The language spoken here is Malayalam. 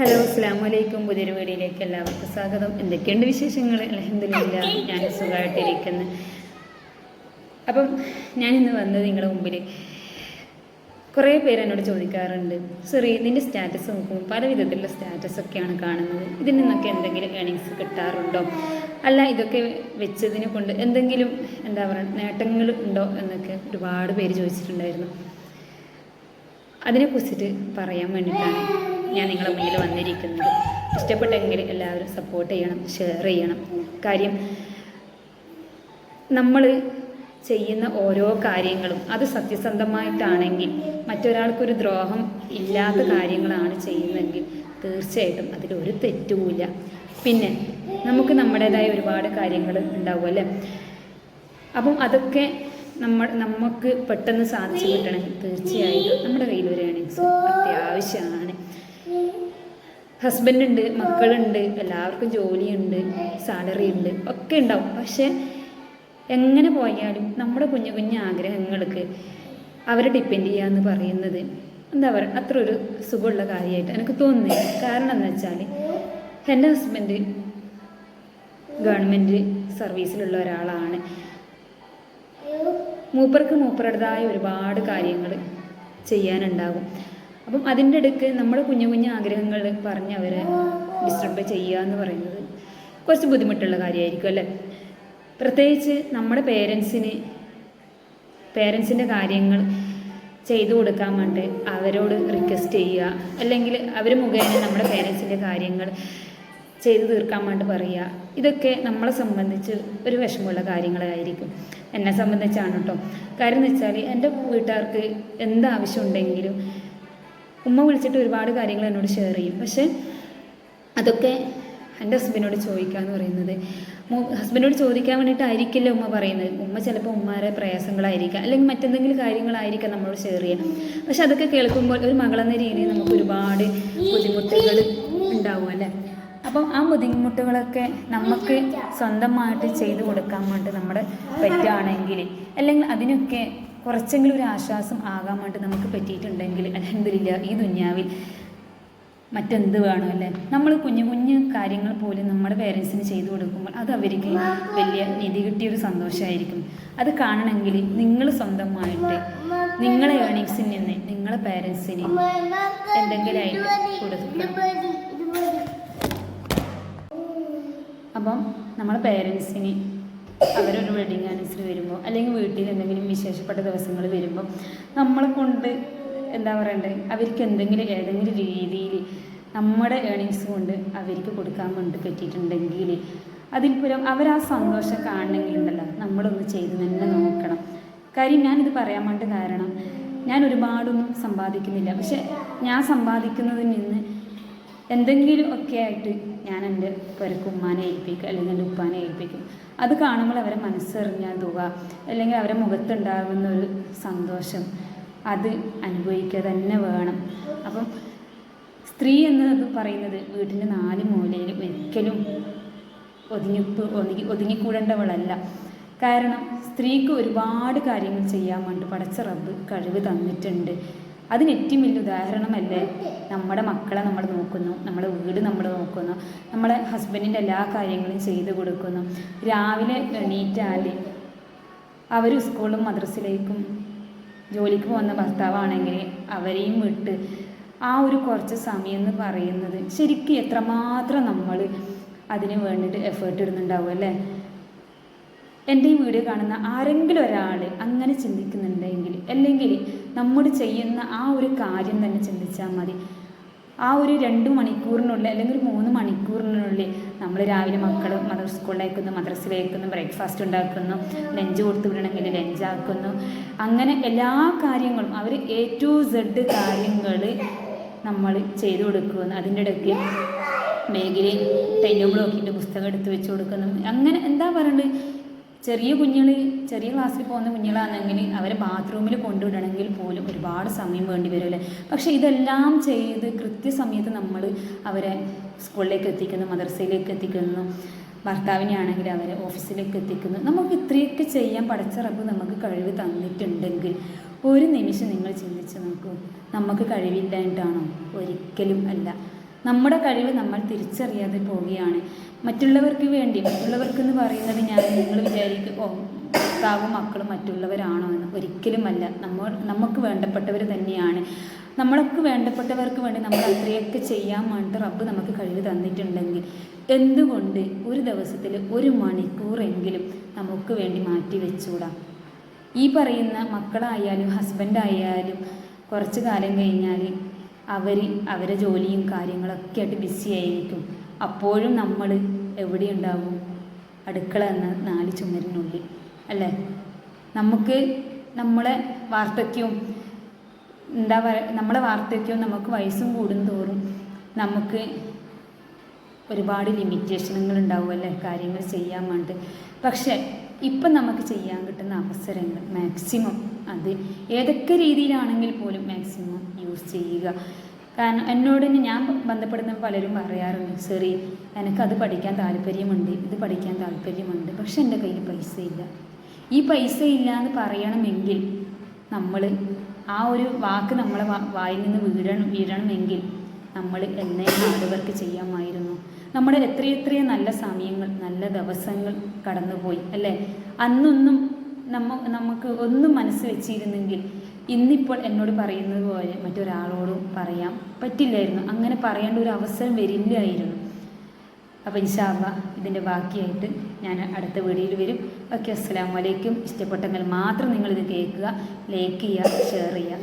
ഹലോ അസ്സാം വലൈക്കും പുതിയൊരു വീഡിയോയിലേക്ക് എല്ലാവർക്കും സ്വാഗതം. എന്തൊക്കെയുണ്ട് വിശേഷങ്ങൾ അലഹമില്ല ഞാൻ സുഖമായിട്ടിരിക്കുന്നു അപ്പം ഞാൻ ഇന്ന് വന്നത് നിങ്ങളുടെ മുമ്പിൽ കുറേ പേര് എന്നോട് ചോദിക്കാറുണ്ട്. സോറി ഇതിന്റെ സ്റ്റാറ്റസ് നോക്കുമ്പോൾ പല വിധത്തിലുള്ള സ്റ്റാറ്റസൊക്കെയാണ് കാണുന്നത്. ഇതിൽ നിന്നൊക്കെ എന്തെങ്കിലും ഏണിങ്സ് കിട്ടാറുണ്ടോ? അല്ല ഇതൊക്കെ വെച്ചതിനെ കൊണ്ട് എന്തെങ്കിലും എന്താ പറയുക നേട്ടങ്ങൾ ഉണ്ടോ എന്നൊക്കെ ഒരുപാട് പേര് ചോദിച്ചിട്ടുണ്ടായിരുന്നു. അതിനെക്കുറിച്ചിട്ട് പറയാൻ വേണ്ടിയിട്ടാണ് ഞാൻ നിങ്ങളുടെ മുന്നിൽ വന്നിരിക്കുന്നത് ഇഷ്ടപ്പെട്ടെങ്കിൽ എല്ലാവരും സപ്പോർട്ട് ചെയ്യണം ഷെയർ ചെയ്യണം. കാര്യം നമ്മൾ ചെയ്യുന്ന ഓരോ കാര്യങ്ങളും അത് സത്യസന്ധമായിട്ടാണെങ്കിൽ മറ്റൊരാൾക്കൊരു ദ്രോഹം ഇല്ലാത്ത കാര്യങ്ങളാണ് ചെയ്യുന്നതെങ്കിൽ തീർച്ചയായിട്ടും അതിലൊരു തെറ്റുമില്ല. പിന്നെ നമുക്ക് നമ്മുടേതായ ഒരുപാട് കാര്യങ്ങൾ ഉണ്ടാവും അല്ലേ? അപ്പം അതൊക്കെ നമ്മൾ നമുക്ക് പെട്ടെന്ന് സാധിച്ചു കിട്ടണമെങ്കിൽ തീർച്ചയായിട്ടും നമ്മുടെ കയ്യിൽ ഒരു ഏണിങ്സ് അത്യാവശ്യമാണ്. ഹസ്ബൻഡ് ഉണ്ട് മക്കളുണ്ട് എല്ലാവർക്കും ജോലിയുണ്ട് സാലറി ഉണ്ട് ഒക്കെ ഉണ്ടാവും. പക്ഷെ എങ്ങനെ പോയാലും നമ്മുടെ കുഞ്ഞു കുഞ്ഞു ആഗ്രഹങ്ങൾക്ക് അവരെ ഡിപ്പെൻഡ് ചെയ്യുക എന്ന് പറയുന്നത് എന്താ പറയുക അത്ര ഒരു സുഖമുള്ള കാര്യമായിട്ട് എനിക്ക് തോന്നുന്നില്ല. കാരണം എന്ന് വെച്ചാൽ എന്റെ ഹസ്ബൻഡ് ഗവൺമെന്റ് സർവീസിലുള്ള ഒരാളാണ്. മൂപ്പർക്ക് മൂപ്പരുടേതായ ഒരുപാട് കാര്യങ്ങൾ ചെയ്യാനുണ്ടാകും. അപ്പം അതിന്റെ ഇടയ്ക്ക് നമ്മുടെ കുഞ്ഞു കുഞ്ഞു ആഗ്രഹങ്ങൾ പറഞ്ഞ് അവരെ ഡിസ്റ്റർബ് ചെയ്യുക എന്ന് പറയുന്നത് കുറച്ച് ബുദ്ധിമുട്ടുള്ള കാര്യമായിരിക്കും അല്ലേ? പ്രത്യേകിച്ച് നമ്മുടെ പേരൻസിന് പേരൻസിന്റെ കാര്യങ്ങൾ ചെയ്തു കൊടുക്കാൻ വേണ്ടി അവരോട് റിക്വസ്റ്റ് ചെയ്യുക. അല്ലെങ്കിൽ അവർ മുഖേന നമ്മുടെ പേരൻസിന്റെ കാര്യങ്ങൾ ചെയ്തു തീർക്കാൻ വേണ്ടി പറയുക. ഇതൊക്കെ നമ്മളെ സംബന്ധിച്ച് ഒരു വിഷമമുള്ള കാര്യങ്ങളായിരിക്കും. എന്നെ സംബന്ധിച്ചാണ് കേട്ടോ. കാര്യം എന്ന് വെച്ചാൽ എന്റെ വീട്ടുകാർക്ക് എന്താവശ്യം ഉണ്ടെങ്കിലും ഉമ്മ വിളിച്ചിട്ട് ഒരുപാട് കാര്യങ്ങൾ എന്നോട് ഷെയർ ചെയ്യും. പക്ഷേ അതൊക്കെ എന്റെ ഹസ്ബൻഡിനോട് ചോദിക്കുക എന്ന് പറയുന്നത്. ഹസ്ബൻഡിനോട് ചോദിക്കാൻ വേണ്ടിയിട്ടായിരിക്കില്ല ഉമ്മ പറയുന്നത്? ഉമ്മ ചിലപ്പോൾ ഉമ്മാരെ പ്രയാസങ്ങളായിരിക്കാം. അല്ലെങ്കിൽ മറ്റെന്തെങ്കിലും കാര്യങ്ങളായിരിക്കാം നമ്മളോട് ഷെയർ ചെയ്യുക പക്ഷെ അതൊക്കെ കേൾക്കുമ്പോൾ ഒരു മകളെന്ന രീതിയിൽ നമുക്ക് ഒരുപാട് ബുദ്ധിമുട്ടുകൾ ഉണ്ടാവും അല്ലേ? അപ്പം ആ ബുദ്ധിമുട്ടുകളൊക്കെ നമുക്ക് സ്വന്തമായിട്ട് ചെയ്തു കൊടുക്കാൻ വേണ്ടി നമ്മുടെ പറ്റുകയാണെങ്കിൽ അല്ലെങ്കിൽ അതിനൊക്കെ കുറച്ചെങ്കിലും ഒരു ആശ്വാസം ആകാൻ വേണ്ടി നമുക്ക് പറ്റിയിട്ടുണ്ടെങ്കിൽ അലഹമില്ല ഈ ദുന്യാവിൽ മറ്റെന്ത് വേണോ അല്ലേ? നമ്മൾ കുഞ്ഞു കുഞ്ഞു കാര്യങ്ങൾ പോലും നമ്മുടെ പേരൻസിന് ചെയ്തു കൊടുക്കുമ്പോൾ അത് അവർക്ക് വലിയ നിധി കിട്ടിയൊരു സന്തോഷമായിരിക്കും അത് കാണണമെങ്കിൽ നിങ്ങൾ സ്വന്തമായിട്ട് നിങ്ങളെ ഏണിങ്സിൽ നിന്ന് നിങ്ങളെ പേരൻസിന് എന്തെങ്കിലുമായിട്ട് കൊടുക്കണം. അപ്പം നമ്മളെ പേരൻസിന് അവരൊരു വെഡിങ് ആനിവേഴ്സറി വരുമ്പോൾ അല്ലെങ്കിൽ വീട്ടിൽ എന്തെങ്കിലും വിശേഷപ്പെട്ട ദിവസങ്ങൾ വരുമ്പോൾ നമ്മളെ കൊണ്ട് എന്താ പറയണ്ടേ അവർക്ക് എന്തെങ്കിലും ഏതെങ്കിലും രീതിയിൽ നമ്മുടെ ഏണിങ്സ് കൊണ്ട് അവർക്ക് കൊടുക്കാൻ വേണ്ടി പറ്റിയിട്ടുണ്ടെങ്കിൽ അതിൽ പുരം അവരാ സന്തോഷം കാണണമെങ്കിലുണ്ടല്ലോ. നമ്മളൊന്ന് ചെയ്ത് തന്നെ നോക്കണം. കാര്യം ഞാനിത് പറയാൻ വേണ്ടി കാരണം ഞാൻ ഒരുപാടൊന്നും സമ്പാദിക്കുന്നില്ല. പക്ഷെ ഞാൻ സമ്പാദിക്കുന്നതിൽ നിന്ന് എന്തെങ്കിലും ഒക്കെ ആയിട്ട് ഞാൻ എന്റെ പുരക്കുമ്മാനെ ഏൽപ്പിക്കും അല്ലെങ്കിൽ എന്റെ ഉപ്പാനെ ഏൽപ്പിക്കും. അത് കാണുമ്പോൾ അവരെ മനസ്സറിഞ്ഞ തുക അല്ലെങ്കിൽ അവരെ മുഖത്തുണ്ടാകുന്ന ഒരു സന്തോഷം അത് അനുഭവിക്കുക തന്നെ വേണം. അപ്പം സ്ത്രീ എന്നത് പറയുന്നത് വീട്ടിന്റെ നാല് മൂലയിൽ ഒരിക്കലും ഒതുങ്ങി ഒതുങ്ങി ഒതുങ്ങിക്കൂടേണ്ടവളല്ല. കാരണം സ്ത്രീക്ക് ഒരുപാട് കാര്യങ്ങൾ ചെയ്യാൻ വേണ്ടി പടച്ച റബ്ബ് കഴിവ് തന്നിട്ടുണ്ട്. അതിന് ഏറ്റവും വലിയ ഉദാഹരണമല്ലേ? നമ്മുടെ മക്കളെ നമ്മൾ നോക്കുന്നു നമ്മുടെ വീട് നമ്മൾ നോക്കുന്നു നമ്മുടെ ഹസ്ബൻഡിന്റെ എല്ലാ കാര്യങ്ങളും ചെയ്തു കൊടുക്കുന്നു. രാവിലെ എണീറ്റാൽ അവർ സ്കൂളും മദ്രസയിലേക്കും ജോലിക്ക് പോകുന്ന ഭർത്താവാണെങ്കിൽ അവരെയും വിട്ട് ആ ഒരു കുറച്ച് സമയം എന്ന് പറയുന്നത് ശരിക്കും എത്രമാത്രം നമ്മൾ അതിന് വേണ്ടിയിട്ട് എഫേർട്ട് ഇടുന്നുണ്ടാവും അല്ലേ? എന്റെ ഈ വീഡിയോ കാണുന്ന ആരെങ്കിലും ഒരാൾ അങ്ങനെ ചിന്തിക്കുന്നുണ്ടെങ്കിൽ അല്ലെങ്കിൽ നമ്മൾ ചെയ്യുന്ന ആ ഒരു കാര്യം തന്നെ ചിന്തിച്ചാൽ മതി. ആ ഒരു രണ്ട് മണിക്കൂറിനുള്ളിൽ അല്ലെങ്കിൽ ഒരു മൂന്ന് മണിക്കൂറിനുള്ളിൽ നമ്മൾ രാവിലെ മക്കൾ മദർ സ്കൂളിലേക്കുന്നു മദ്രസിലേക്കുന്നു ബ്രേക്ക്ഫാസ്റ്റ് ഉണ്ടാക്കുന്നു ലഞ്ച് കൊടുത്തു വിടണമെങ്കിൽ ലഞ്ച് ആക്കുന്നു. അങ്ങനെ എല്ലാ കാര്യങ്ങളും അവർ എ ടു സെഡ് കാര്യങ്ങൾ നമ്മൾ ചെയ്തു കൊടുക്കുന്നു. അതിന്റെ ഇടയ്ക്ക് മേഖലയിൽ ടൈം ഒക്കെ പുസ്തകം എടുത്ത് വെച്ച് കൊടുക്കുന്നു. അങ്ങനെ എന്താ പറയുന്നത് ചെറിയ കുഞ്ഞുങ്ങൾ ചെറിയ ക്ലാസ്സിൽ പോകുന്ന കുഞ്ഞുങ്ങളാണെങ്കിൽ അവരെ ബാത്റൂമിൽ കൊണ്ടുവിടണമെങ്കിൽ പോലും ഒരുപാട് സമയം വേണ്ടി വരും അല്ലേ പക്ഷേ ഇതെല്ലാം ചെയ്ത് കൃത്യസമയത്ത് നമ്മൾ അവരെ സ്കൂളിലേക്ക് എത്തിക്കുന്നു മദർസയിലേക്ക് എത്തിക്കുന്നു ഭർത്താവിനെ ആണെങ്കിൽ അവരെ ഓഫീസിലേക്ക് എത്തിക്കുന്നു. നമുക്ക് ഇത്രയൊക്കെ ചെയ്യാൻ പഠിച്ച റബ്ബ് നമുക്ക് കഴിവ് തന്നിട്ടുണ്ടെങ്കിൽ ഒരു നിമിഷം നിങ്ങൾ ചിന്തിച്ച് നോക്കൂ. നമുക്ക് കഴിവില്ലായിട്ടാണോ ഒരിക്കലും അല്ല. നമ്മുടെ കഴിവ് നമ്മൾ തിരിച്ചറിയാതെ പോവുകയാണ്. മറ്റുള്ളവർക്ക് വേണ്ടി മറ്റുള്ളവർക്ക് എന്ന് പറയുന്നത് ഞാൻ നിങ്ങൾ വിചാരിക്കും ഓ ഭർത്താവും മക്കളും മറ്റുള്ളവരാണോ എന്ന്. ഒരിക്കലുമല്ല. നമ്മൾ നമുക്ക് വേണ്ടപ്പെട്ടവർ തന്നെയാണ്. നമ്മൾക്ക് വേണ്ടപ്പെട്ടവർക്ക് വേണ്ടി നമ്മൾ അത്രയൊക്കെ ചെയ്യാൻ വേണ്ടി റബ്ബ് നമുക്ക് കഴിവ് തന്നിട്ടുണ്ടെങ്കിൽ എന്തുകൊണ്ട് ഒരു ദിവസത്തിൽ ഒരു മണിക്കൂറെങ്കിലും നമുക്ക് വേണ്ടി മാറ്റി വെച്ചുകൂടാം ഈ പറയുന്ന മക്കളായാലും ഹസ്ബൻഡായാലും കുറച്ച് കാലം കഴിഞ്ഞാൽ അവർ അവരെ ജോലിയും കാര്യങ്ങളൊക്കെ ആയിട്ട് ബിസി ആയിരിക്കും. അപ്പോഴും നമ്മൾ എവിടെ ഉണ്ടാവും? അടുക്കള എന്ന നാല് ചുമരിനുള്ളിൽ അല്ലേ? നമുക്ക് നമ്മളെ വാർദ്ധക്യവും എന്താ പറയുക നമ്മളെ വാർദ്ധക്യവും നമുക്ക് വയസ്സും കൂടുന്തോറും നമുക്ക് ഒരുപാട് ലിമിറ്റേഷനുകൾ ഉണ്ടാവും അല്ലേ? കാര്യങ്ങൾ ചെയ്യാൻ വേണ്ടി പക്ഷേ ഇപ്പം നമുക്ക് ചെയ്യാൻ കിട്ടുന്ന അവസരങ്ങൾ മാക്സിമം അത് ഏതൊക്കെ രീതിയിലാണെങ്കിൽ പോലും മാക്സിമം യൂസ് ചെയ്യുക. കാരണം എന്നോട് തന്നെ ഞാൻ ബന്ധപ്പെടുന്ന പലരും പറയാറുണ്ട് സെറി എനിക്കത് പഠിക്കാൻ താല്പര്യമുണ്ട് ഇത് പഠിക്കാൻ താല്പര്യമുണ്ട് പക്ഷെ എന്റെ കയ്യിൽ പൈസ ഇല്ല. ഈ പൈസ ഇല്ല എന്ന് പറയണമെങ്കിൽ നമ്മൾ ആ ഒരു വാക്ക് നമ്മളെ വായിൽ നിന്ന് വീഴണം വീഴണമെങ്കിൽ നമ്മൾ എന്നെ ഹാർഡ് ചെയ്യാമായിരുന്നു. നമ്മുടെ എത്രയെത്രയോ നല്ല സമയങ്ങൾ നല്ല ദിവസങ്ങൾ കടന്നുപോയി അല്ലേ? അന്നൊന്നും നമ്മ നമുക്ക് ഒന്നും മനസ്സ് വെച്ചിരുന്നെങ്കിൽ ഇന്നിപ്പോൾ എന്നോട് പറയുന്നത് പോലെ മറ്റൊരാളോടും പറയാൻ പറ്റില്ലായിരുന്നു. അങ്ങനെ പറയേണ്ട ഒരു അവസരം വരില്ലായിരുന്നു. അപ്പോൾ ഇൻഷാല്ല ഇതിന്റെ ബാക്കിയായിട്ട് ഞാൻ അടുത്ത വീഡിയോയിൽ വരും. ഓക്കെ അസ്സാം വലൈക്കും ഇഷ്ടപ്പെട്ടെങ്കിൽ മാത്രം നിങ്ങളിത് കേൾക്കുക ലൈക്ക് ചെയ്യുക ഷെയർ ചെയ്യുക.